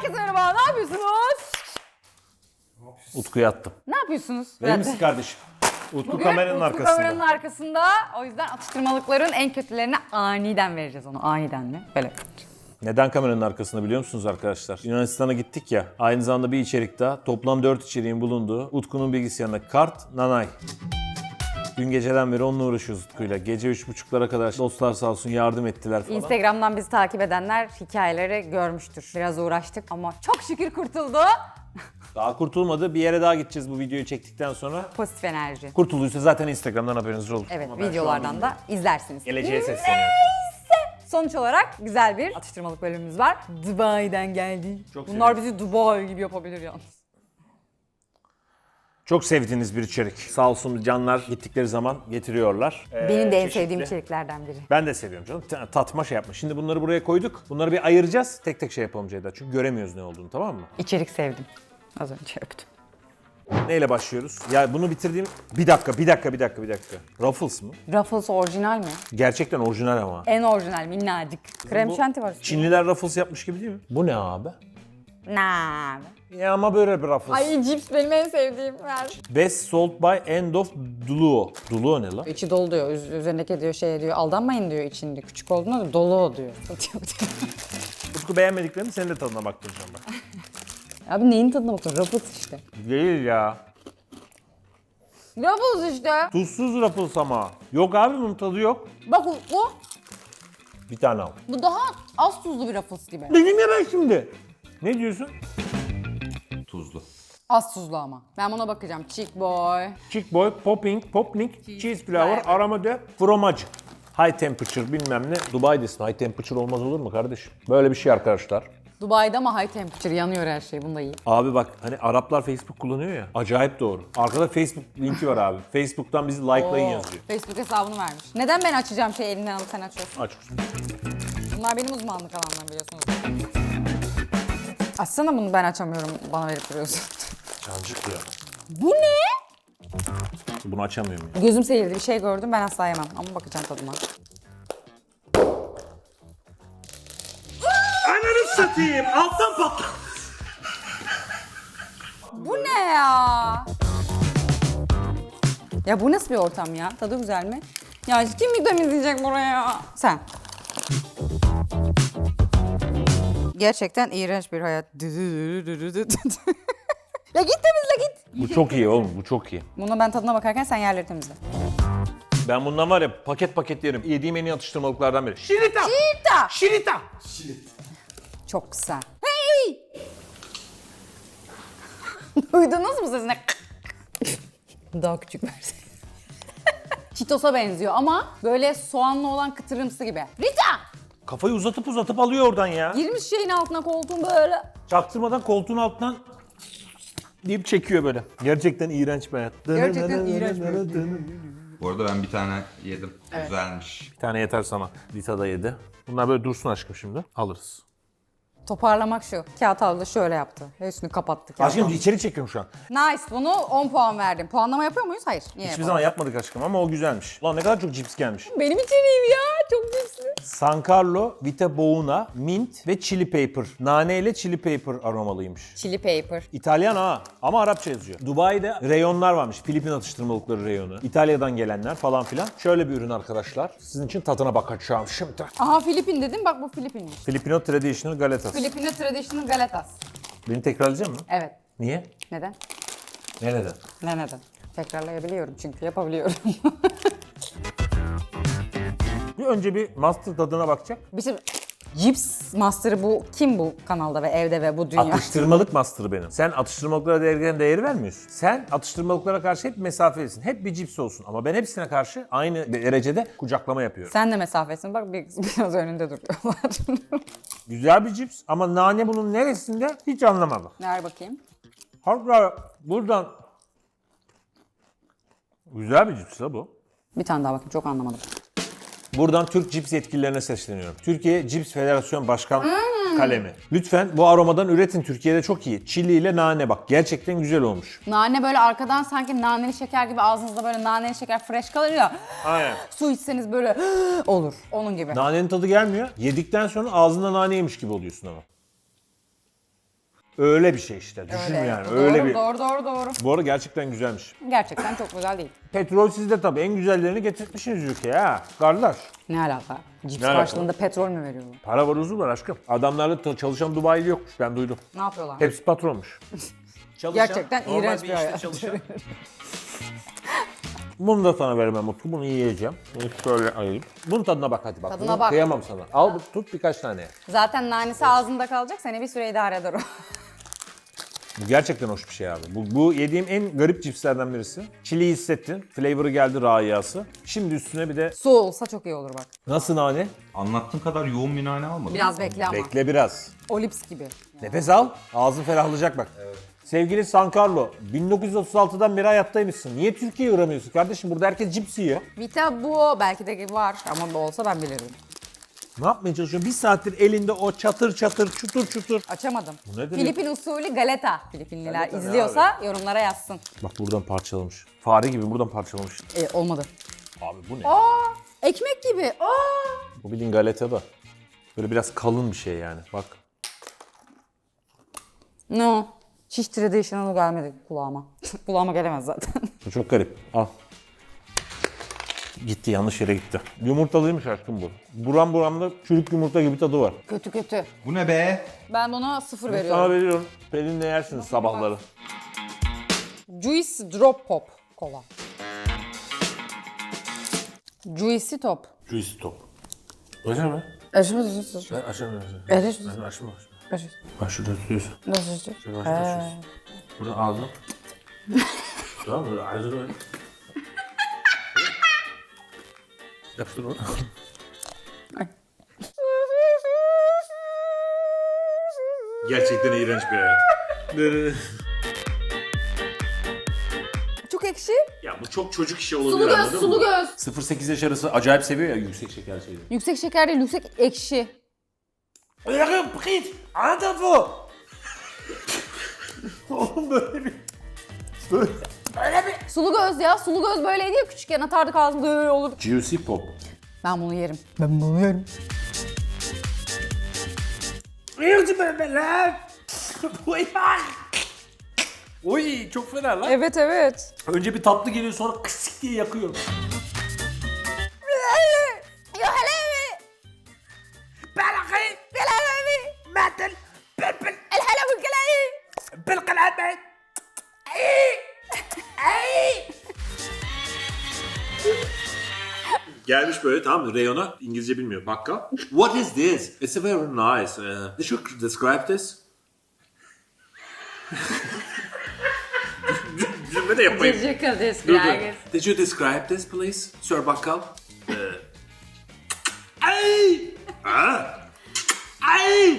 Herkese merhaba. Ne yapıyorsunuz? Utku'ya attım. Ne yapıyorsunuz? Verir misin kardeşim? Utku Bugün kameranın Utku arkasında. kameranın arkasında. O yüzden atıştırmalıkların en kötülerini aniden vereceğiz onu. Aniden mi? Böyle. Neden kameranın arkasında biliyor musunuz arkadaşlar? Yunanistan'a gittik ya. Aynı zamanda bir içerik daha. Toplam 4 içeriğin bulunduğu Utku'nun bilgisayarına kart, nanay. Dün geceden beri onunla uğraşıyoruz Utku'yla. Gece 3.30'lara kadar dostlar sağ olsun yardım ettiler falan. Instagram'dan bizi takip edenler hikayeleri görmüştür. Biraz uğraştık ama çok şükür kurtuldu. Daha kurtulmadı. Bir yere daha gideceğiz bu videoyu çektikten sonra. Pozitif enerji. Kurtulduysa zaten Instagram'dan haberiniz olur. Evet Ama ben şu an videolardan da izlersiniz. Geleceğe sesleniyorum. Sonuç olarak güzel bir atıştırmalık bölümümüz var. Dubai'den geldi. Çok Bunlar bizi Dubai gibi yapabilir yalnız. Çok sevdiğiniz bir içerik. Sağ olsun canlar gittikleri zaman getiriyorlar. Ee, Benim de en çeşitli. sevdiğim içeriklerden biri. Ben de seviyorum canım. Ta- Tatma şey yapma. Şimdi bunları buraya koyduk. Bunları bir ayıracağız. Tek tek şey yapalım Ceyda. Çünkü göremiyoruz ne olduğunu tamam mı? İçerik sevdim. Az önce öptüm. Neyle başlıyoruz? Ya bunu bitirdiğim... Bir dakika, bir dakika, bir dakika, bir dakika. Ruffles mı? Ruffles orijinal mi? Gerçekten orijinal ama. En orijinal minnacık. Krem şanti var üstünde. Çinliler Ruffles yapmış gibi değil mi? Bu ne abi? Nah. Ya ama böyle bir Ruffles. Ay cips benim en sevdiğim ver. Best sold by end of Duo. Duo ne lan? İçi dolu diyor. Üz- üzerindeki diyor şey diyor. Aldanmayın diyor içinde. Küçük olduğunda da dolu o diyor. Utku beğenmediklerini senin de tadına baktıracağım ben. Abi neyin tadına bakın? Ruffles işte. Değil ya. Ruffles işte. Tuzsuz Ruffles ama. Yok abi bunun tadı yok. Bak bu, bu, Bir tane al. bu daha az tuzlu bir Ruffles gibi. Dedim ya ben şimdi. Ne diyorsun? Tuzlu. Az tuzlu ama. Ben buna bakacağım. Chick boy. Chick boy, popping, popnik, cheese flour, aromade, fromage. High temperature bilmem ne. Dubai'desin. High temperature olmaz olur mu kardeşim? Böyle bir şey arkadaşlar. Dubai'de ama high temperature yanıyor her şey. Bunu da iyi. Abi bak hani Araplar Facebook kullanıyor ya. Acayip doğru. Arkada Facebook linki var abi. Facebook'tan bizi likelayın Oo, yazıyor. Facebook hesabını vermiş. Neden ben açacağım şey elinden alıp sen açıyorsun? Aç. Bunlar benim uzmanlık alanlarım biliyorsunuz. Açsana bunu ben açamıyorum. Bana verip duruyorsun. Cancık ya. Bu ne? Bunu açamıyorum ya. Gözüm seyirdi. Bir şey gördüm ben asla yemem. Ama bakacağım tadıma. Ananı satayım. Alttan patla. Bu ne ya? Ya bu nasıl bir ortam ya? Tadı güzel mi? Ya kim mi temizleyecek buraya? Sen. Gerçekten iğrenç bir hayat. la git temizle git. Bu çok iyi oğlum. Bu çok iyi. Buna ben tadına bakarken sen yerleri temizle. Ben bundan var ya paket paket yerim. Yediğim en iyi atıştırmalıklardan biri. Şirita. Şirita. Şirita. Çok güzel. Hey! Duydunuz mu sesini? Daha küçük versiyon. Cheetos'a benziyor ama böyle soğanlı olan kıtırımsı gibi. Rita! Kafayı uzatıp uzatıp alıyor oradan ya. Girmiş şeyin altına koltuğun böyle. Çaktırmadan koltuğun altından deyip çekiyor böyle. Gerçekten iğrenç bir hayat. Gerçekten iğrenç bir hayat. Bu arada ben bir tane yedim. Güzelmiş. Bir tane yeter sana. Rita da yedi. Bunlar böyle dursun aşkım şimdi. Alırız. Toparlamak şu. Kağıt havlu şöyle yaptı. Üstünü kapattık. Aşkım içeri çekiyorum şu an. Nice. Bunu 10 puan verdim. Puanlama yapıyor muyuz? Hayır. Niye Hiçbir yapalım? zaman yapmadık aşkım ama o güzelmiş. Ulan ne kadar çok cips gelmiş. Benim içeriğim ya. Çok güçlü. San Carlo, Vita Bouna, mint ve chili paper. Nane ile chili paper aromalıymış. Chili paper. İtalyan ha ama Arapça yazıyor. Dubai'de reyonlar varmış. Filipin atıştırmalıkları reyonu. İtalya'dan gelenler falan filan. Şöyle bir ürün arkadaşlar. Sizin için tadına bakacağım şimdi. Aha Filipin dedim. Bak bu Filipinmiş. Filipino Traditional Galetas. Filipino Traditional Galetas. Beni tekrarlayacak mısın? Evet. Niye? Neden? Ne neden? Ne neden? Tekrarlayabiliyorum çünkü yapabiliyorum. Bir önce bir master tadına bakacak. bir şey... Cips Master'ı bu kim bu kanalda ve evde ve bu dünya? Atıştırmalık master'ı benim. Sen atıştırmalıklara değergen değeri vermiyorsun. Sen atıştırmalıklara karşı hep mesafelisin. Hep bir cips olsun. Ama ben hepsine karşı aynı derecede kucaklama yapıyorum. Sen de mesafesin bak bir, biraz önünde duruyorlar. Güzel bir cips ama nane bunun neresinde hiç anlamadım. Ver bakayım. Hatta buradan... Güzel bir cips ha bu. Bir tane daha bakayım çok anlamadım. Buradan Türk cips yetkililerine sesleniyorum. Türkiye Cips Federasyon Başkan kalemi. Lütfen bu aromadan üretin. Türkiye'de çok iyi. Çili ile nane bak. Gerçekten güzel olmuş. Nane böyle arkadan sanki naneli şeker gibi ağzınızda böyle naneli şeker fresh kalır ya. Aynen. Su içseniz böyle olur. Onun gibi. Nanenin tadı gelmiyor. Yedikten sonra ağzında nane yemiş gibi oluyorsun ama. Öyle bir şey işte. Düşün yani. Doğru, Öyle bir. Doğru doğru doğru. Bu arada gerçekten güzelmiş. Gerçekten çok güzel değil. Petrol sizde tabii en güzellerini getirtmişsiniz ülkeye ha. Kardeş. Ne alaka? Cips Ne alaka? karşılığında petrol mü veriyorlar? Para var huzur var aşkım. Adamlarla ta- çalışan Dubai'li yokmuş ben duydum. Ne yapıyorlar? Hepsi patronmuş. Gerçekten iğrenç bir hayat. Bunu da sana vermem Utku. Bunu yiyeceğim. Bunu şöyle ayırayım. Bunun tadına bak hadi bak. Tadına Bunu bak. Kıyamam sana. Al tut birkaç tane. Zaten nanesi ağzında kalacak seni bir süre idare eder o. Bu gerçekten hoş bir şey abi. Bu, bu yediğim en garip cipslerden birisi. Çili hissettin. Flavor'ı geldi rayası. Şimdi üstüne bir de Su olsa çok iyi olur bak. nasıl nane? Anlattığın kadar yoğun bir nane almadım. Biraz bekle ama. Bekle biraz. Olips gibi. Nefes al. Ağzın ferahlayacak bak. Sevgili San Carlo, 1936'dan beri hayattaymışsın. Niye Türkiye'ye uğramıyorsun kardeşim? Burada herkes cips yiyor. Vita bu belki de var ama bu olsa ben bilirdim. Ne yapmaya çalışıyorsun? Bir saattir elinde o çatır çatır, çutur çutur. Açamadım. Bu ne demek? Filipin usulü galeta. Filipinliler Galeta ne izliyorsa yorumlara yazsın. Bak buradan parçalamış. Fare gibi buradan parçalamış. E, olmadı. Abi bu ne? Aa, ekmek gibi. Aa. Bu bildiğin galeta da. Böyle biraz kalın bir şey yani. Bak. No. Hiç traditional gelmedi kulağıma. kulağıma gelemez zaten. Bu çok garip. Al. Gitti yanlış yere gitti. Yumurtalıymış aşkım bu. Buram buramda çürük yumurta gibi tadı var. kötü kötü. Bu ne be? Ben buna sıfır Sana veriyorum. veriyorum. Pelin'le yersiniz sabahları. Juice Drop Pop kola. Juicy Top. Juicy top. Öyle mi? Aşırı Aşağı aşağı. Evet. Aşağı aşağı. Bak şurada tutuyorsun. Aşağı tutuyorsun. Burada ağzına. tamam mı? Böyle ağzına böyle. Yaptın onu. Gerçekten iğrenç bir hayat. Çok ekşi. ya bu çok çocuk işi olabilir Sulu göz, anladın sulu mı? göz. 0-8 yaş arası acayip seviyor ya yüksek şeker şeyleri. Yüksek şeker değil, yüksek ekşi. Git! Anladın mı? Oğlum böyle bir... Böyle... Sulu göz ya. Sulu göz böyleydi ya küçükken atardık ağzımda öyle olur. Juicy Pop. Ben bunu yerim. Ben bunu yerim. Yürüdü be lan! Oy! Oy çok fena lan. Evet evet. Önce bir tatlı geliyor sonra kısık diye yakıyor. Gelmiş böyle tamam mı reyona İngilizce bilmiyor bakkal. What is this? It's very nice. Uh, did you describe this? Cümle de yapmayın. Dur, dur. Did you describe this please? Sir bakkal. Uh, ay! Ah! Ay!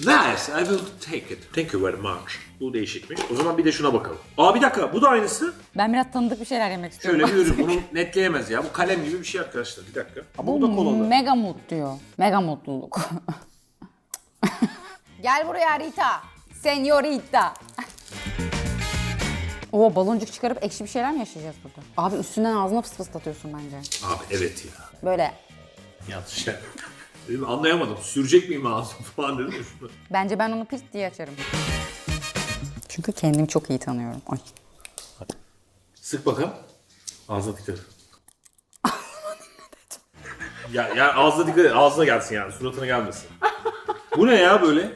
Nice, I will take it. Thank you very much. Bu değişikmiş. O zaman bir de şuna bakalım. Aa bir dakika, bu da aynısı. Ben biraz tanıdık bir şeyler yemek istiyorum. Şöyle bir ürün. Bunu netleyemez ya. Bu kalem gibi bir şey arkadaşlar. Bir dakika. Ama bu, da kolalı. Mega mut diyor. Mega mutluluk. Gel buraya Rita. Senyorita. Oo baloncuk çıkarıp ekşi bir şeyler mi yaşayacağız burada? Abi üstünden ağzına fıs fıslatıyorsun bence. Abi evet ya. Böyle. Yanlış şey. Dedim, anlayamadım. Sürecek miyim ağzım falan dedim. ya. Bence ben onu pis diye açarım. Çünkü kendimi çok iyi tanıyorum. Ay. Sık bakalım. Ağzına dikkat et. ya, ya ağzına dikkat et. Ağzına gelsin yani. Suratına gelmesin. bu ne ya böyle?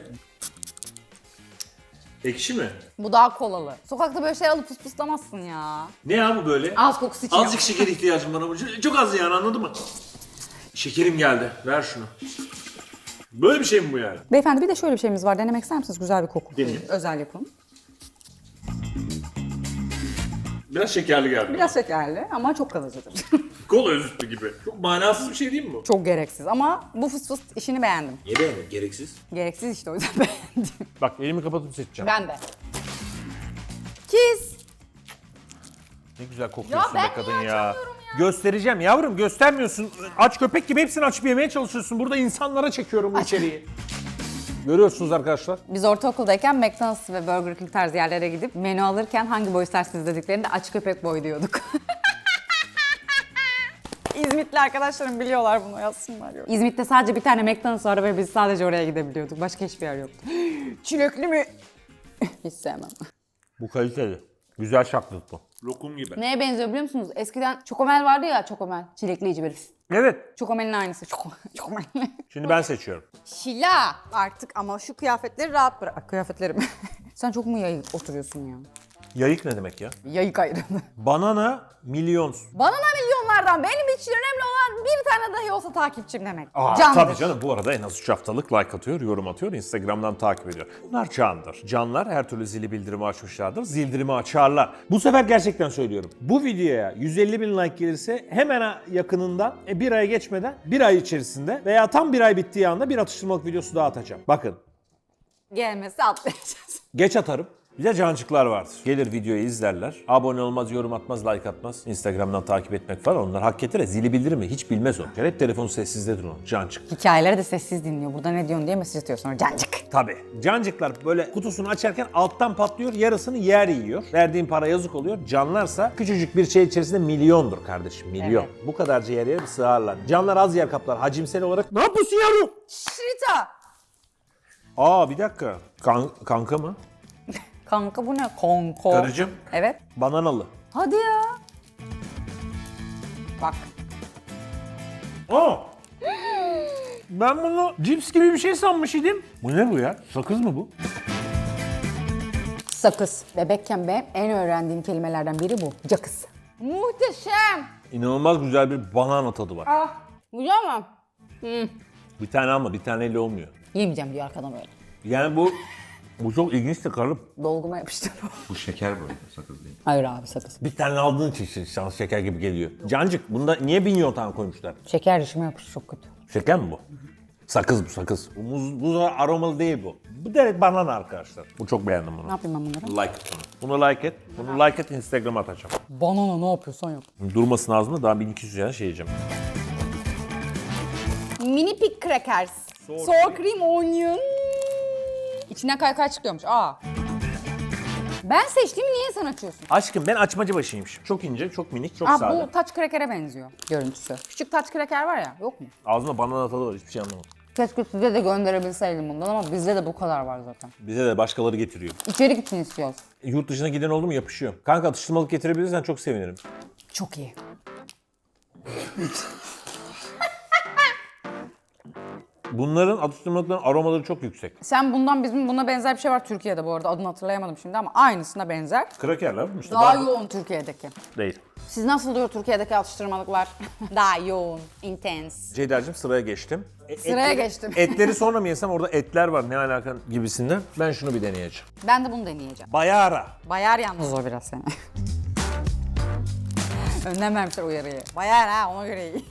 Ekşi mi? Bu daha kolalı. Sokakta böyle şey alıp fıs fıslamazsın ya. Ne ya bu böyle? Ağız kokusu için. Azıcık şeker ihtiyacım var ama çok- çok az yani anladın mı? Şekerim geldi. Ver şunu. Böyle bir şey mi bu yani? Beyefendi bir de şöyle bir şeyimiz var. Denemek ister misiniz? Güzel bir koku. Deneyeyim. Özel yapım. Biraz şekerli geldi. Biraz şekerli ama çok kalıcıdır. Kola özütlü gibi. Çok manasız bir şey değil mi bu? çok gereksiz ama bu fıs fıs işini beğendim. Niye beğendin? Gereksiz. Gereksiz işte o yüzden beğendim. Bak elimi kapatıp seçeceğim. Ben de. Kiss. Ne güzel kokuyorsun Ya ben be kadın niye ya. açamıyorum Göstereceğim yavrum göstermiyorsun. Aç köpek gibi hepsini açıp yemeye çalışıyorsun. Burada insanlara çekiyorum bu içeriği. Görüyorsunuz arkadaşlar. Biz ortaokuldayken McDonald's ve Burger King tarzı yerlere gidip menü alırken hangi boy istersiniz dediklerinde aç köpek boy diyorduk. İzmitli arkadaşlarım biliyorlar bunu yazsınlar. Yok. İzmit'te sadece bir tane McDonald's var ve biz sadece oraya gidebiliyorduk. Başka hiçbir yer yoktu. Çilekli mi? Hiç sevmem. Bu kaliteli. Güzel şaklık bu. Lokum gibi. Neye benziyor biliyor musunuz? Eskiden çokomel vardı ya çokomel. Çilekli içi böyle. Evet. Çokomelin aynısı. Çoko, çokomel. Şimdi ben seçiyorum. Şila artık ama şu kıyafetleri rahat bırak. Kıyafetlerim. Sen çok mu yayık oturuyorsun ya? Yayık ne demek ya? Yayık ayrımı. Banana milyon. Bana ne milyonlardan benim için önemli olan bir tane dahi olsa takipçim demek. Aa, Candır. tabii canım bu arada en az 3 haftalık like atıyor, yorum atıyor, Instagram'dan takip ediyor. Bunlar candır. Canlar her türlü zili bildirimi açmışlardır. Zildirimi açarlar. Bu sefer gerçekten söylüyorum. Bu videoya 150 bin like gelirse hemen yakınından e, bir ay geçmeden bir ay içerisinde veya tam bir ay bittiği anda bir atıştırmalık videosu daha atacağım. Bakın Gelmesi atlayacağız. Geç atarım. Bir de cancıklar vardır. Gelir videoyu izlerler. Abone olmaz, yorum atmaz, like atmaz. Instagram'dan takip etmek falan onlar hak getirir. Zili bildirir hiç bilmez o. Hep telefonu sessizdedir o. Cancık. Hikayeleri de sessiz dinliyor. Burada ne diyorsun diye mesaj atıyor sonra cancık. Tabii. Cancıklar böyle kutusunu açarken alttan patlıyor, yarısını yer yiyor. Verdiğin para yazık oluyor. Canlarsa küçücük bir şey içerisinde milyondur kardeşim, milyon. Bu kadarcı yer yer sığarlar. Canlar az yer kaplar hacimsel olarak. Ne yapıyorsun yavrum? Şrita. Aa bir dakika. Kan- kanka mı? Kanka bu ne? Konko. Karıcığım. Evet. Bananalı. Hadi ya. Bak. Aa! Ben bunu cips gibi bir şey sanmış idim. Bu ne bu ya? Sakız mı bu? Sakız. Bebekken benim en öğrendiğim kelimelerden biri bu. Cakız. Muhteşem. İnanılmaz güzel bir banana tadı var. Ah. Güzel mi? Bir tane alma, bir taneyle olmuyor. Yemeyeceğim diyor arkadan öyle. Yani bu bu çok ilginç de karım. Dolguma yapıştır. Bu şeker bu sakız değil. Hayır abi sakız. Bir tane aldığın için şans şeker gibi geliyor. Cancık bunda niye bin yontan koymuşlar? Şeker dişime yapıştı çok kötü. Şeker mi bu? Sakız bu sakız. Bu muz, muz aromalı değil bu. Bu direkt banana arkadaşlar. Bu çok beğendim bunu. Ne yapayım ben bunları? Like et bunu. Bunu like et. Bunu like et Instagram'a atacağım. Banana ne yapıyorsan yap. Durmasın ağzımda daha 1200 lira şey yiyeceğim. Mini pig crackers. Sour, cream onion. İçinden kaykay çıkıyormuş. Aa. Ben seçtiğimi niye sen açıyorsun? Aşkım ben açmacı başıymışım. Çok ince, çok minik, çok Aa, sade. bu touch cracker'e benziyor görüntüsü. Küçük touch cracker var ya yok mu? Ağzında banana tadı var hiçbir şey anlamadım. Keşke size de gönderebilseydim bundan ama bizde de bu kadar var zaten. Bize de başkaları getiriyor. İçerik için istiyoruz. Yurt dışına giden oldu mu yapışıyor. Kanka atıştırmalık getirebilirsen çok sevinirim. Çok iyi. Bunların atıştırmalıkların aromaları çok yüksek. Sen bundan bizim buna benzer bir şey var Türkiye'de bu arada adını hatırlayamadım şimdi ama aynısına benzer. Krakerler mi işte? Daha yoğun Türkiye'deki. Değil. Siz nasıl diyor Türkiye'deki atıştırmalıklar? Daha yoğun, intense. Ceyda'cığım sıraya geçtim. E- Sıraya etleri- geçtim. Etleri sonra mı yesem orada etler var ne alaka gibisinden. Ben şunu bir deneyeceğim. Ben de bunu deneyeceğim. Bayara. Bayar yalnız o biraz seni. Önden vermişler uyarıyı. Bayar ha ona göre iyi.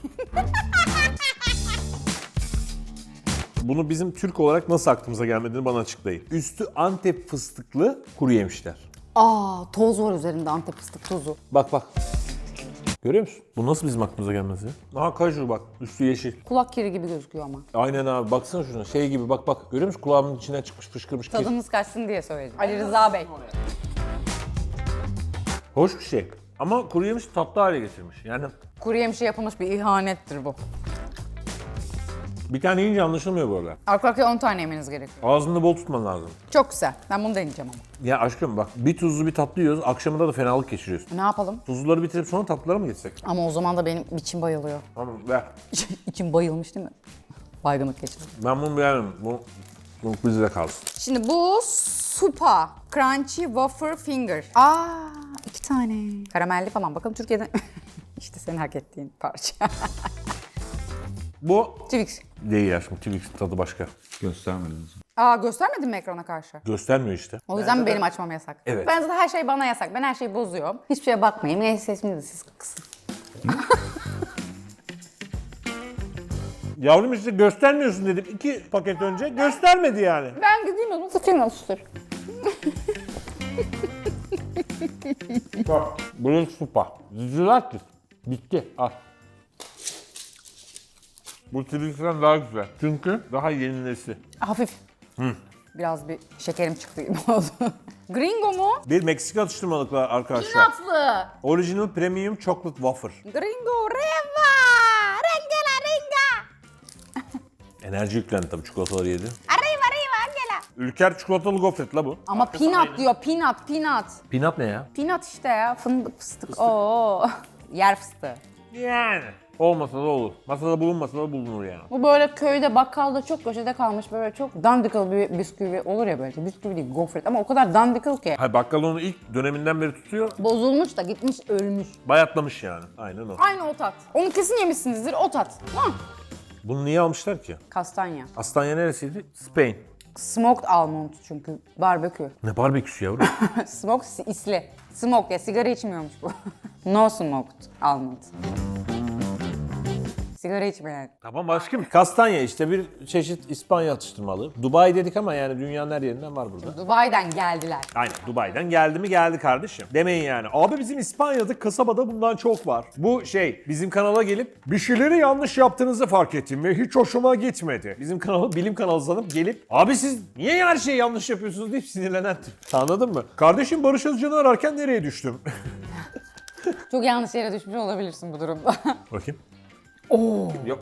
Bunu bizim Türk olarak nasıl aklımıza gelmediğini bana açıklayın. Üstü Antep fıstıklı kuru yemişler. Aa toz var üzerinde antep fıstık tozu. Bak bak. Görüyor musun? Bu nasıl bizim aklımıza gelmez ya? Aha kaju bak. Üstü yeşil. Kulak kiri gibi gözüküyor ama. Aynen abi. Baksana şuna. Şey gibi bak bak. Görüyor musun? Kulağımın içinden çıkmış fışkırmış kir. Tadımız kaçsın diye söyledim. Ali Rıza Bey. Hoş bir şey. Ama kuru yemiş tatlı hale getirmiş. Yani Kuru yemişe yapılmış bir ihanettir bu. Bir tane yiyince anlaşılmıyor bu arada. Arka arkaya 10 tane yemeniz gerekiyor. Ağzında bol tutman lazım. Çok güzel. Ben bunu deneyeceğim ama. Ya aşkım bak bir tuzlu bir tatlı yiyoruz. Akşamında da fenalık geçiriyoruz. Ne yapalım? Tuzluları bitirip sonra tatlılara mı geçsek? Ama o zaman da benim içim bayılıyor. Tamam ver. içim bayılmış değil mi? Baygınlık geçirdim. Ben bunu beğendim. Bu, bu bizde kalsın. Şimdi bu Supa Crunchy Wafer Finger. Aa iki tane. Karamelli falan. Bakın Türkiye'de işte senin hak ettiğin parça. Bu Twix. değil aşkım. Twix tadı başka. Göstermediniz. Aa göstermedin mi ekrana karşı? Göstermiyor işte. O yüzden benim açmam yasak. Evet. Ben zaten her şey bana yasak. Ben her şeyi bozuyorum. Hiçbir şeye bakmayın. Neyse sesimi de siz kısın. Yavrum işte göstermiyorsun dedim iki paket önce. Göstermedi yani. Ben gideyim o zaman sıçayım nasıldır? Bak. Bunun supa. Zirattır. Bitti. Al. Bu Twix'ten daha güzel. Çünkü daha yenilesi. Hafif. Biraz bir şekerim çıktı gibi oldu. Gringo mu? Bir Meksika atıştırmalıklar arkadaşlar. Tatlı. Original Premium Chocolate Wafer. Gringo Reva. Rengela renga. Enerji yüklendi tabii çikolataları yedi. Arriba arriba Angela. Ülker çikolatalı gofret la bu. Ama peanut diyor peanut peanut. Peanut ne ya? Peanut işte ya fındık fıstık. Oo. Yer fıstığı. Yani. Olmasa da olur. Masada bulunmasa da bulunur yani. Bu böyle köyde bakkalda çok köşede kalmış böyle çok dandical bir bisküvi olur ya böyle bisküvi değil gofret ama o kadar dandical ki. Hayır bakkal onu ilk döneminden beri tutuyor. Bozulmuş da gitmiş ölmüş. Bayatlamış yani. Aynen o. Aynı o tat. Onu kesin yemişsinizdir o tat. Hı. Bunu niye almışlar ki? Kastanya. Astanya neresiydi? Spain. Smoked almond çünkü barbekü. Ne barbeküsü yavrum? Smoked isli. Smoke ya sigara içmiyormuş bu. no smoked almond. Sigara içmeyen. tamam aşkım. Kastanya işte bir çeşit İspanya atıştırmalı. Dubai dedik ama yani dünyanın her yerinden var burada. Dubai'den geldiler. Aynen Dubai'den geldi mi geldi kardeşim. Demeyin yani. Abi bizim İspanya'da kasabada bundan çok var. Bu şey bizim kanala gelip bir şeyleri yanlış yaptığınızı fark ettim ve hiç hoşuma gitmedi. Bizim kanalı bilim kanalı sanıp gelip abi siz niye her şeyi yanlış yapıyorsunuz deyip sinirlenen tip. Anladın mı? Kardeşim Barış Özcan'ı ararken nereye düştüm? Çok yanlış yere düşmüş olabilirsin bu durumda. Bakayım. Oo. Yok.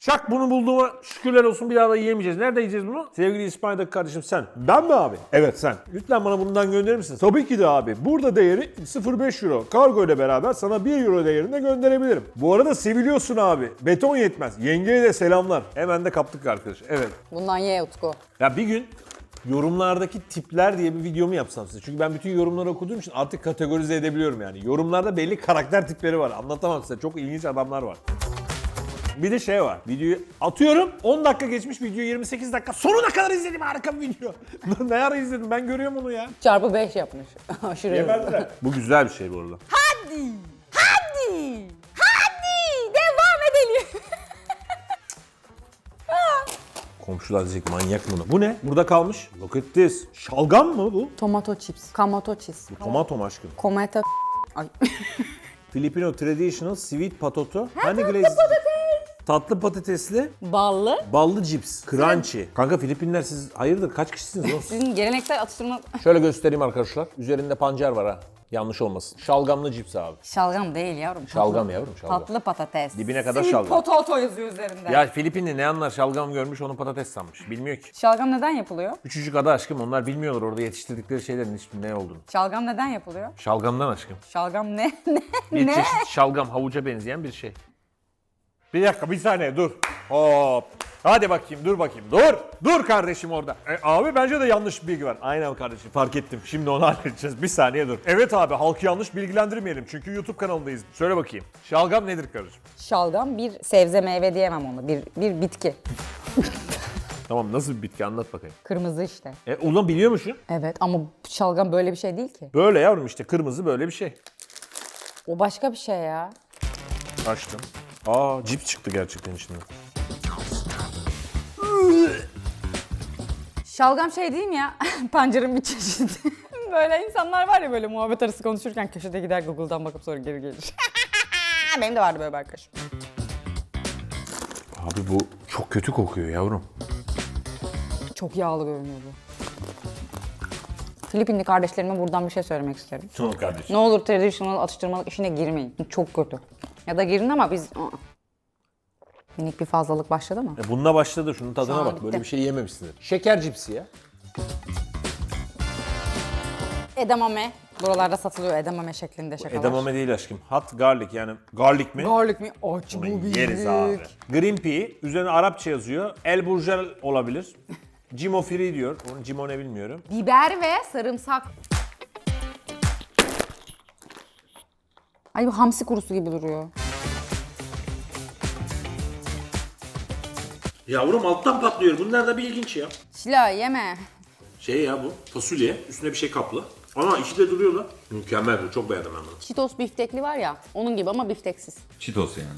Çak bunu bulduğuma şükürler olsun bir daha da yiyemeyeceğiz. Nerede yiyeceğiz bunu? Sevgili İspanya'daki kardeşim sen. Ben mi abi? Evet sen. Lütfen bana bundan gönderir misin? Tabii ki de abi. Burada değeri 0.5 euro. Kargo ile beraber sana 1 euro değerinde gönderebilirim. Bu arada seviliyorsun abi. Beton yetmez. Yengeye de selamlar. Hemen de kaptık arkadaş. Evet. Bundan ye Utku. Ya bir gün yorumlardaki tipler diye bir videomu yapsam size. Çünkü ben bütün yorumları okuduğum için artık kategorize edebiliyorum yani. Yorumlarda belli karakter tipleri var. Anlatamam size. Çok ilginç adamlar var. Bir de şey var. Videoyu atıyorum. 10 dakika geçmiş video 28 dakika. Sonuna kadar izledim harika bir video. ne ara izledim ben görüyorum onu ya. Çarpı 5 yapmış. Aşırı hızlı. bu güzel bir şey bu arada. Hadi! Hadi! Komşular diyecek manyak mı? Bu ne? Burada kalmış. Look at this. Şalgam mı bu? Tomato chips. Kamato chips. Tomato mu aşkım? Kometa... Ay. Filipino traditional sweet potato. Honey glazed. Tatlı patatesli Ballı. Ballı cips, crunchy. Kanka Filipinler siz hayırdır kaç kişisiniz oğlum? Sizin geleneksel atıştırma... Şöyle göstereyim arkadaşlar. Üzerinde pancar var ha. Yanlış olmasın. Şalgamlı cips abi. Şalgam değil yavrum. Şalgam yavrum şalgam. Tatlı patates. Dibine kadar Sweet şalgam. potato yazıyor üzerinde. Ya Filipinli ne anlar şalgam görmüş onu patates sanmış. Bilmiyor ki. Şalgam neden yapılıyor? Küçücük adı aşkım onlar bilmiyorlar orada yetiştirdikleri şeylerin hiçbir ne olduğunu. Şalgam neden yapılıyor? Şalgamdan aşkım. Şalgam ne? Ne? Bir ne? çeşit şalgam havuca benzeyen bir şey. Bir dakika bir saniye dur. Hop. Hadi bakayım dur bakayım. Dur. Dur kardeşim orada. E, abi bence de yanlış bilgi var. Aynen kardeşim fark ettim. Şimdi onu halledeceğiz. Bir saniye dur. Evet abi halkı yanlış bilgilendirmeyelim. Çünkü YouTube kanalındayız. Söyle bakayım. Şalgam nedir kardeşim? Şalgam bir sebze meyve diyemem onu. Bir, bir bitki. Tamam nasıl bir bitki anlat bakayım. Kırmızı işte. E ulan biliyor musun? Evet ama şalgam böyle bir şey değil ki. Böyle yavrum işte kırmızı böyle bir şey. O başka bir şey ya. Açtım. Aa cips çıktı gerçekten içinden. Şalgam şey değil mi ya? Pancarın bir çeşidi. böyle insanlar var ya böyle muhabbet arası konuşurken köşede gider Google'dan bakıp sonra geri gelir. Benim de vardı böyle bir arkadaşım. Abi bu çok kötü kokuyor yavrum. Çok yağlı görünüyor bu. Filipinli kardeşlerime buradan bir şey söylemek isterim. Tamam kardeşim. Ne olur traditional atıştırmalık işine girmeyin. Çok kötü. Ya da girin ama biz... Aa. Minik bir fazlalık başladı mı? E bununla başladı şunun tadına Şu an bak. Böyle bitti. bir şey yememişsindir. Şeker cipsi ya. Edamame. Buralarda satılıyor edamame şeklinde şakalar. Edamame değil aşkım. Hot garlic yani garlic mi? Garlic mi? Aç bu Bunu büyük. Yeriz abi. Green pea. Üzerine Arapça yazıyor. El burjel olabilir. Cimofiri diyor. Onu cimo ne bilmiyorum. Biber ve sarımsak. Ay bu hamsi kurusu gibi duruyor. Yavrum alttan patlıyor. Bunlar da bir ilginç ya. Şila yeme. Şey ya bu fasulye. Üstüne bir şey kaplı. Ama içi de duruyor lan. Mükemmel bu. Çok beğendim ben bunu. Cheetos biftekli var ya. Onun gibi ama bifteksiz. Cheetos yani.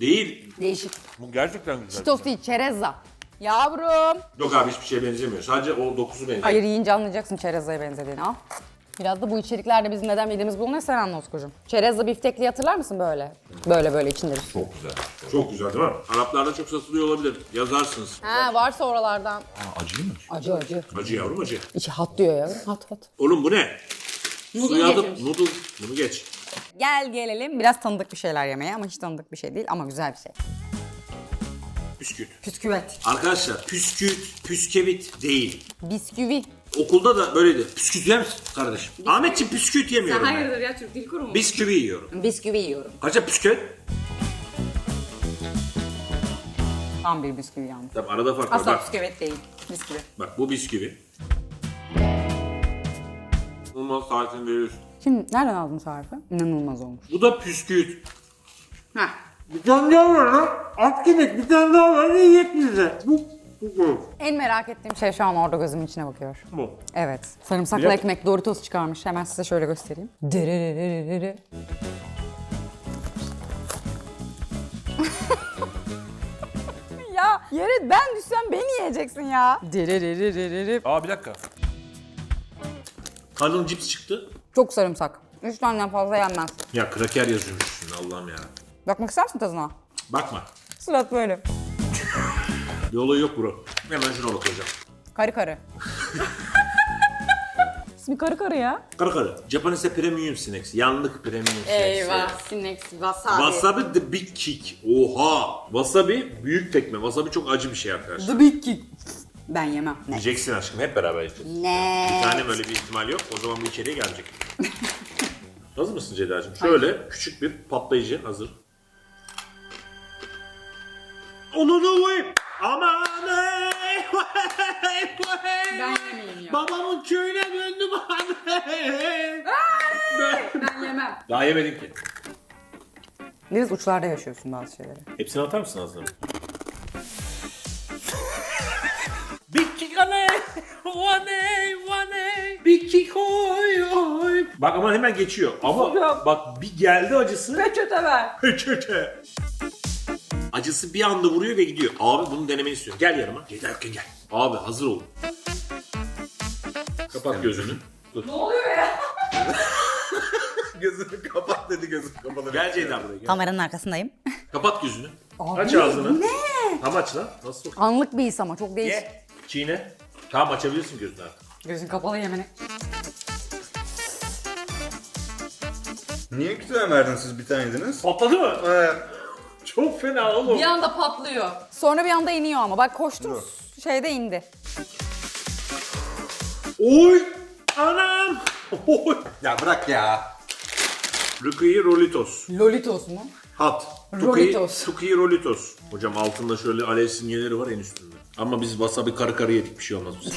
Değil. Değişik. Bu gerçekten güzel. Cheetos değil, çerezza. Yavrum. Yok abi hiçbir şeye benzemiyor. Sadece o dokusu benziyor. Hayır yiyince anlayacaksın çerezzaya benzediğini al. Biraz da bu içeriklerde bizim neden yediğimiz bulunuyor sen anla Utkucuğum. Çerezza biftekli hatırlar mısın böyle? Böyle böyle içinde. Çok güzel. Çok güzel değil mi? Araplarda çok satılıyor olabilir. Yazarsınız. Ha varsa oralardan. Aa, acıymış. Acı acı. Acı yavrum acı. İçi hat diyor ya. Hat hat. Oğlum bu ne? Suya atıp noodle. Bunu geç. Gel gelelim biraz tanıdık bir şeyler yemeye ama hiç tanıdık bir şey değil ama güzel bir şey. Püsküt. Püsküvet. Arkadaşlar püsküt, püskevit değil. Bisküvi. Okulda da böyleydi. Püsküt yer misin kardeşim? Ahmetciğim püsküt yemiyorum ben. ya Türk Dil Kurumu? Bisküvi yiyorum. Bisküvi yiyorum. Kaça püsküt? Tam bir bisküvi yalnız. Tabii arada fark var. Asla Bak, bisküvet değil. Bisküvi. bak bu bisküvi. Olmaz saatini veriyorsun. Şimdi nereden aldın tarifi? İnanılmaz olmuş. Bu da püsküt. Heh. Bir tane daha var lan. At kemik bir tane daha var. Ne? Bu, bu, bu. En merak ettiğim şey şu an orada gözümün içine bakıyor. Bu. Evet. Sarımsaklı Bilek- ekmek Doritos çıkarmış. Hemen size şöyle göstereyim. Dırırırırırı. ya yere ben düşsem beni yiyeceksin ya. Dırırırırırı. Aa bir dakika. Kalın cips çıktı. Çok sarımsak. Üç taneden fazla yenmez. Ya kraker yazıyormuş üstünde Allah'ım ya. Bakmak ister misin tadına? Bakma. Surat böyle. Bir olayı yok bro. Hemen şuna bakacağım. Karı karı. İsmi karı karı ya. Karı karı. Japanese premium snacks. Yanlık premium snacks. Sinex, wasabi. Wasabi the big kick. Oha. Wasabi büyük tekme. Wasabi çok acı bir şey arkadaşlar. The Big Kick. Ben yemem. Ne? Yiyeceksin aşkım hep beraber yiyeceğiz. Ne? Bir tane böyle bir ihtimal yok. O zaman bu içeriye gelecek. hazır mısın Ceyda'cığım? Şöyle küçük bir patlayıcı hazır. Onu da koyayım. Aman ey, vay, vay. Ben yemeyeyim ya. Babamın köyüne döndüm anne. Ben yemem. Daha yemedim ki. Biraz uçlarda yaşıyorsun bazı şeyleri. Hepsini atar mısın ağzına? Big kick anne. One one Big kick oy oy. Bak ama hemen geçiyor. Ama bak bir geldi acısı. Peçete ver. Peçete. Acısı bir anda vuruyor ve gidiyor. Abi bunu denemeni istiyorum. Gel yanıma. Gel gel gel. Abi hazır olun. Kapat gözünü. Dur. Ne oluyor ya? gözünü kapat dedi gözünü kapalı. Gel Ceyda buraya gel. Kameranın arkasındayım. Kapat gözünü. aç ağzını. Ne? Tam aç lan. Nasıl sok? Anlık bir his ama çok değişik. Ye. Çiğne. Tamam açabilirsin gözünü artık. Gözün kapalı yemeni. Niye iki tane verdin siz bir tane yediniz? Patladı mı? Evet. Çok fena oğlum. Bir anda patlıyor. Sonra bir anda iniyor ama. Bak koştum şeyde indi. Oy! Anam! Oy! Ya bırak ya. Rukiyi Rolitos. Lolitos mu? Hat. Rolitos. Tukiyi Rolitos. Hocam altında şöyle alev simgeleri var en üstünde. Ama biz wasabi karı karı yedik bir şey olmaz bize.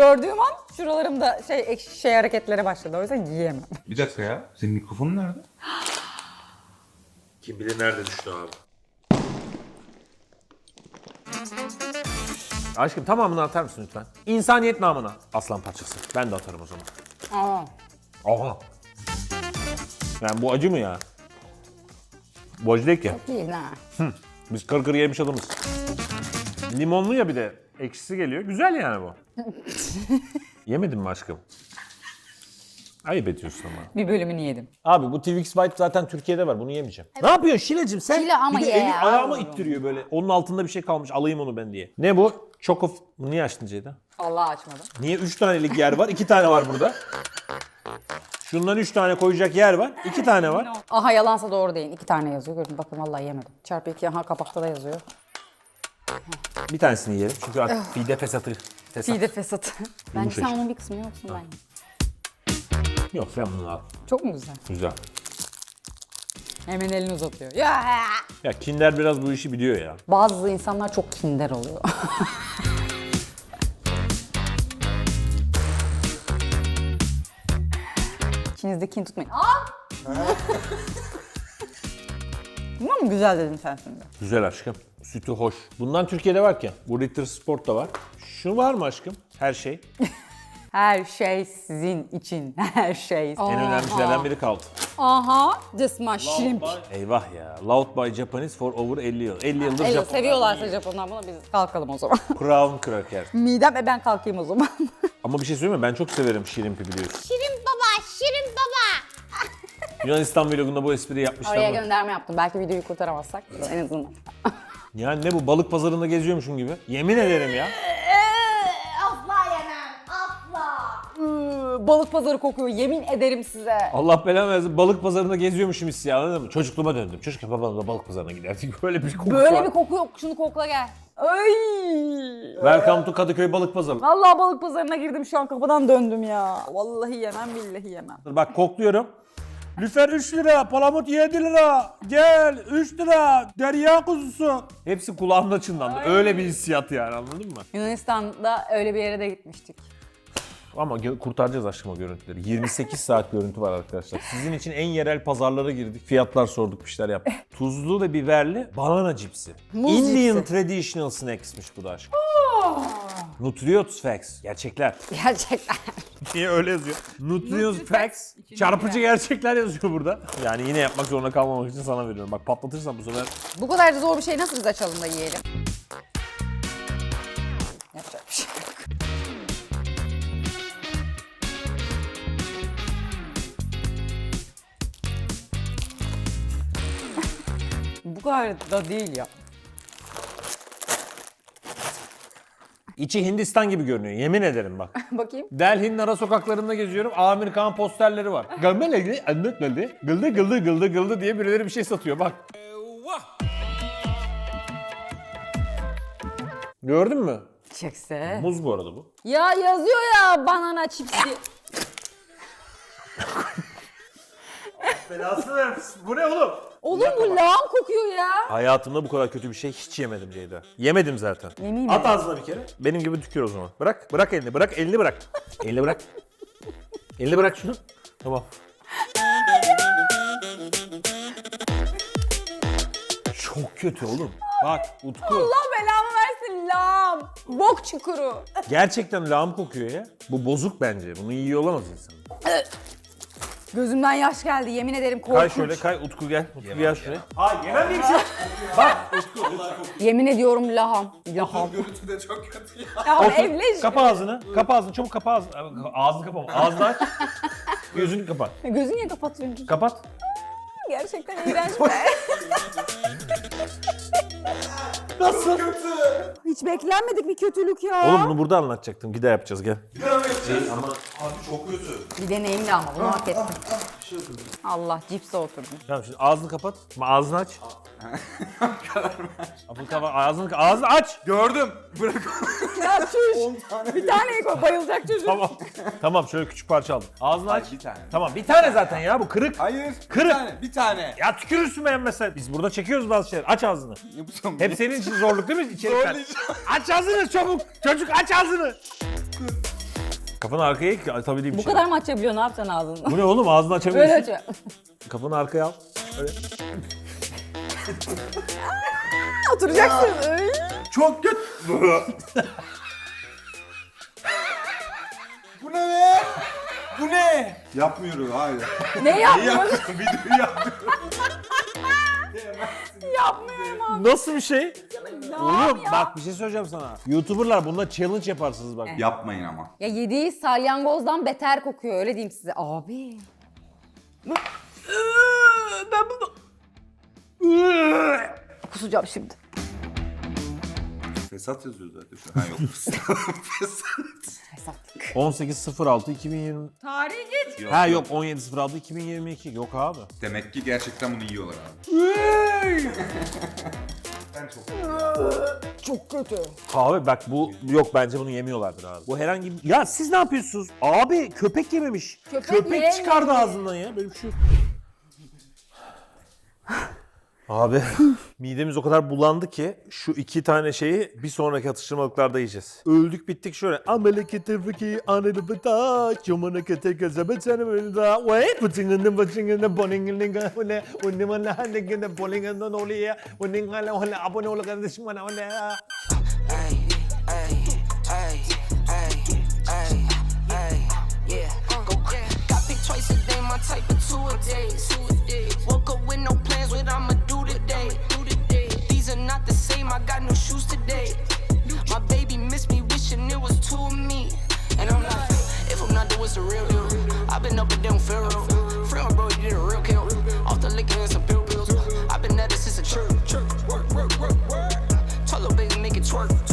Gördüğüm an şuralarımda şey ekşi şey hareketlere başladı. O yüzden yiyemem. Bir dakika ya. Senin mikrofonun nerede? Kim bilir nerede düştü abi. Aşkım tamamını atar mısın lütfen? İnsaniyet namına. Aslan parçası. Ben de atarım o zaman. Aa. Aha. Yani bu acı mı ya? Bu acı değil ki. Değil ha. Biz kır kır yemiş adamız. Limonlu ya bir de. Ekşisi geliyor. Güzel yani bu. Yemedin mi aşkım? Ayıp ediyorsun ama. Bir bölümünü yedim. Abi bu Twix White zaten Türkiye'de var. Bunu yemeyeceğim. Ne yapıyorsun Şile'cim sen? Şile ama bir de ye eli ya, ayağıma oğlum. ittiriyor böyle. Onun altında bir şey kalmış. Alayım onu ben diye. Ne bu? Choco... Niye açtın Ceyda? Allah açmadım. Niye 3 tanelik yer var? 2 tane var burada. Şundan 3 tane koyacak yer var. 2 tane var. Aha yalansa doğru değil. İki tane yazıyor. Görün bakın vallahi yemedim. Çarpı iki aha kapakta da yazıyor. Bir tanesini yiyelim. Çünkü artık fide fesatı. Fesat. Fide fesatı. Bence sen Yumuşacık. onun bir kısmı yoksun ben. Yok sen bunu al. Çok mu güzel? Güzel. Hemen elini uzatıyor. Ya! Ya Kinder biraz bu işi biliyor ya. Bazı insanlar çok kinder oluyor. İçinizde kin tutmayın. Aa! Buna mı güzel dedin sen şimdi? Güzel aşkım. Sütü hoş. Bundan Türkiye'de var ki. Bu Ritter Sport'ta var. Şu var mı aşkım? Her şey. Her şey sizin için. Her şey. En önemli şeylerden biri kaldı. Aha. Just my shrimp. Eyvah ya. Loud by Japanese for over 50 yıl. 50 yıldır Evet, Japon. seviyorlarsa Japonlar bunu biz kalkalım o zaman. Crown Cracker. Midem e ben kalkayım o zaman. Ama bir şey söyleyeyim mi? Ben çok severim şirimpi biliyorsun. Şirin baba, Şirin baba. Yunanistan vlogunda bu espriyi yapmışlar Oraya ama. gönderme yaptım. Belki videoyu kurtaramazsak en azından. Yani ne bu balık pazarında geziyormuşum gibi. Yemin ederim ya. asla yemem, asla. Iıı, balık pazarı kokuyor yemin ederim size. Allah belanı versin balık pazarında geziyormuşum hissi anladın mı? Çocukluğuma döndüm. Çocuk babamla balık pazarına giderdik. Böyle bir koku Böyle var. bir koku yok şunu kokla gel. Ay. Welcome to Kadıköy Balık Pazarı. Vallahi balık pazarına girdim şu an kapıdan döndüm ya. Vallahi yemem billahi yemem. Bak kokluyorum. Lüfer 3 lira, palamut 7 lira, gel 3 lira, derya kuzusu. Hepsi kulağımda çınlandı. Öyle bir hissiyat yani anladın mı? Yunanistan'da öyle bir yere de gitmiştik. Ama gö- kurtaracağız aşkım o görüntüleri. 28 saat görüntü var arkadaşlar. Sizin için en yerel pazarlara girdik. Fiyatlar sorduk, bir şeyler yaptık. Tuzlu ve biberli banana cipsi. Muz Indian cipsi. traditional snacks'miş bu da aşkım. Nutrients facts. Gerçekler. Gerçekten. Niye öyle yazıyor? Nutrients facts. Çarpıcı gerçekler yazıyor burada. Yani yine yapmak zorunda kalmamak için sana veriyorum. Bak patlatırsam bu sefer Bu kadar da zor bir şey nasıl biz açalım da yiyelim? Yapacak bir şey yok. Bu kadar da değil ya. İçi Hindistan gibi görünüyor. Yemin ederim bak. Bakayım. Delhi'nin ara sokaklarında geziyorum. Amir Khan posterleri var. Gıldı anlatmadı. Gıldı gıldı gıldı gıldı diye birileri bir şey satıyor bak. Gördün mü? Çekse. Muz bu arada bu. Ya yazıyor ya banana çipsi. Belasını. Bu ne oğlum? Oğlum bu lağım kokuyor ya. Hayatımda bu kadar kötü bir şey hiç yemedim Ceyda. Yemedim zaten. Yemin mi? At ağzına bir kere. Benim gibi tükür o zaman. Bırak. Bırak elini. Bırak elini bırak. elini bırak. elini bırak şunu. Tamam. Çok kötü oğlum. Bak Utku. Allah belamı versin lağım. Bok çukuru. Gerçekten lağım kokuyor ya. Bu bozuk bence. Bunu yiyor olamaz insan. Gözümden yaş geldi yemin ederim korkunç. Kay şöyle kay Utku gel. Utku gel şuraya. Ha yemem diye bir şey. Yemin ediyorum laham. Laham. Görüntü de çok kötü ya. Ya Otur. evleş. Kapa ağzını. Kapa ağzını. Çabuk kapa ağzını. Ağzını kapama. Ağzını aç. Gözünü kapat. Gözünü niye kapatıyorsun? Kapat. Gerçekten iğrenç be. Nasıl? Hiç beklenmedik bir kötülük ya. Oğlum bunu burada anlatacaktım. Gide yapacağız gel. Abi çok kötü. Bir deneyimli ama bunu hak ettim. Allah cipse oturdum. Tamam şimdi ağzını kapat. Ama ağzını aç. Kapı kapa ağzını ağzını aç. Gördüm. Bırak Ya çüş. Bir tane koy bayılacak çocuk. Tamam. tamam şöyle küçük parça aldım. Ağzını aç. bir tane. Tamam bir tane zaten ya bu kırık. Hayır. Kırık. Bir tane. Bir tane. Ya tükürürsün beğenmezsen. Biz burada çekiyoruz bazı şeyler. Aç ağzını. Yapacağım. Hep senin için zorluk değil mi içerikler? Zorlayacağım. aç ağzını çabuk. Çocuk aç ağzını. Kafanı arkaya ki atabileyim Bu bir şey. kadar mı açabiliyor ne yapacaksın ağzını? Bu ne oğlum ağzını açamıyorsun. Böyle açıyor. Kafanı arkaya al. Öyle. Oturacaksın. Ay. Çok kötü. Bu ne be? Bu ne? Yapmıyorum hayır. Ne yapmıyorsun? Video yapmıyorum. Yapmıyorum abi. Nasıl bir şey? Oğlum ya? bak bir şey söyleyeceğim sana. Youtuberlar bununla challenge yaparsınız bak. Yapmayın ama. Ya yediği salyangozdan beter kokuyor öyle diyeyim size. Abi. ben bunu... Kusacağım şimdi. Fesat yazıyor zaten şu an. Ha yok. Fesat. Hesaplık. 18.06 2020. Tarihi geç. Ha yok 17.06 2022. Yok abi. Demek ki gerçekten bunu yiyorlar abi. Ben çok Çok kötü. Abi bak bu yok bence bunu yemiyorlardır abi. Bu herhangi bir... Ya siz ne yapıyorsunuz? Abi köpek yememiş. Köpek yemiyor. çıkardı ağzından ya. Böyle bir şey yok. Abi midemiz o kadar bulandı ki şu iki tane şeyi bir sonraki atıştırmalıklarda yiyeceğiz. Öldük bittik şöyle. Amelekete fiki anını bıta. Çomana kete gözeme seni da. Wait, bıçıngını bıçıngını boningini öyle. Unni bana handigini bolingini oluyor. Ngala öyle abone ol kardeşim bana öyle. Ay, ay, Got picked twice a day, type of two a day. to me. And I'm not, if I'm not the what's the real deal? I've been up and down Pharaoh. Friend, bro, you did a real kill. Off the liquor and some pill pills. I've been at it since a church. Church, work, work, work, work. Tell baby, make it twerk.